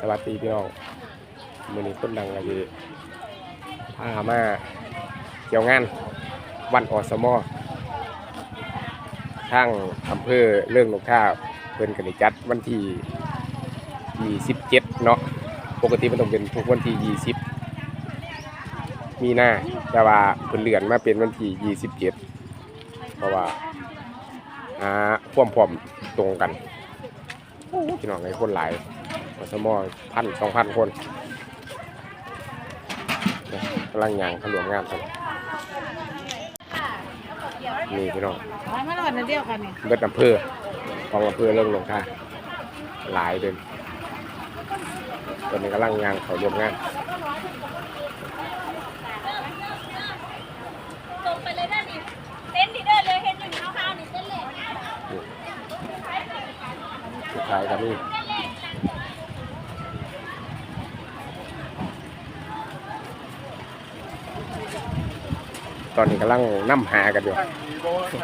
สวัสดีพี่น้องมือนี้คนดังก็คือพามาเกี่ยวงานวันอสมอทางอำเภอเรื่องนกท่าเพิ่นกันได้จัดวันที่ 27 เนาะปกติมันต้องเป็นทุกวันที่ 20 มีหน้าแต่ว่าเพิ่นเลื่อนมาเป็นวันที่ 27 เพราะว่าหาความพร้อมตรงกันพี่น้องไอ้คนหลาย อสมอพันสองพันคนเนี่ยกำลังยางขลวมงานกันนี่พี่น้องอ๋อมาหลอดนั่นเดียวกันนี่เบิดอำเภอของอำเภอเรื่องลงท่าหลายเดินตอนนี้กำลังยางเขารวมงานตรงไปเลยได้ดิเต้นดีเด้อเลยเห็นอยู่ข้าวๆนี่เต้นเลย สุดท้ายก็มี ตอนนี้กำลังนั่หากันอยู่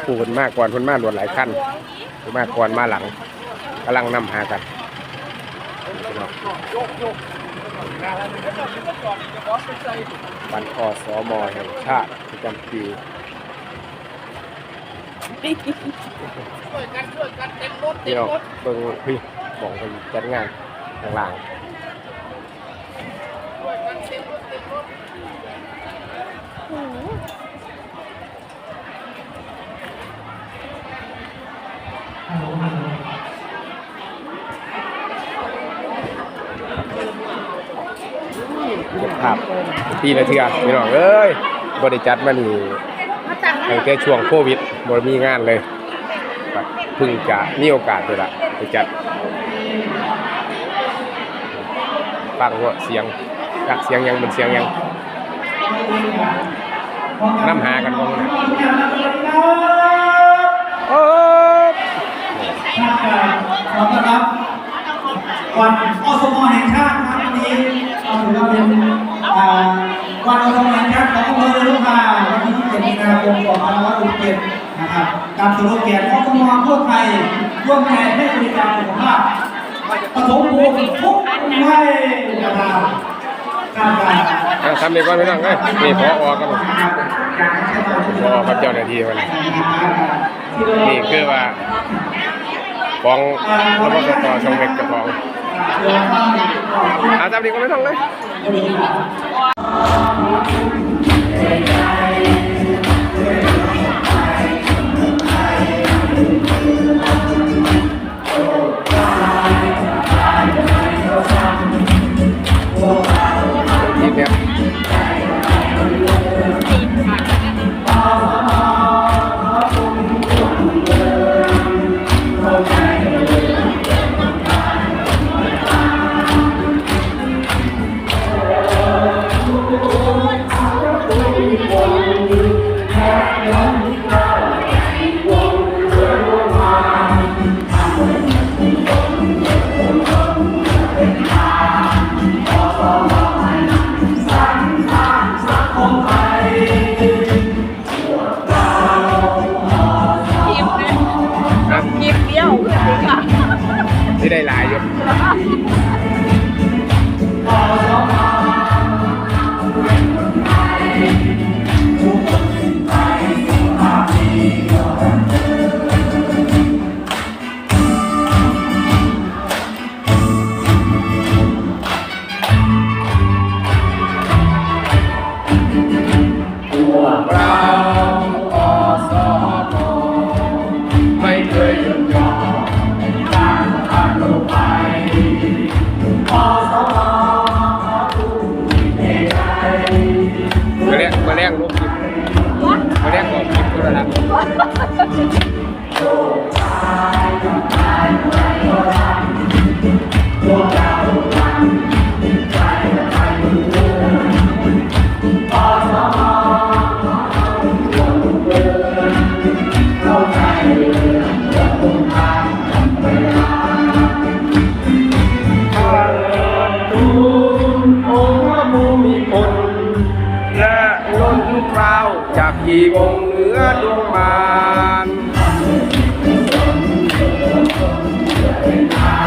ผู้คนมากกว่าคนมากรวดหลายขั้นผู้มากก่อนมาหลังกำลังนั่หากันวันอสมแห่งชาติประจำปีเดี๋ยวเบิ่งพี่บอกไปจัดงานข้างล่ เก็บภาพปีละเทื่อพี่น้องเอ้ยบริจัดมานี่มาจังตั้งแต่ช่วงโควิดบ่มีงานเลยเพิ่งจะมีโอกาสเลยล่ะไปจัดฟังว่าเสียงจักเสียงยังเป็นเสียงยังน้ำหากันบ้างนะโอ้ ขอต้อนรับวันอสมแห่งชาติครับวันนี้เราถือว่าเป็นอ่า วันอสมแห่งชาติของอำเภอลูกคาวันที่ 7 มีนาคม 2567 นะครับกับสโลแกนขอสมทั่วไทยร่วมใจให้บริการสุขภาพปฐมภูมิทุกวัยนะครับทำเด็กก่อนพี่น้องเอ้ยนี่พอออกกันการใช้ความพอครับเจ้าหน้าที่มันนี่คือว่าของรพสตช่องเม็กกับของอาทำเด็กก่อนไม่ต้องเลย ยิ ที่ได้หลายอยู่ กี่วงเหนือดวงมารอสอรอไปมัน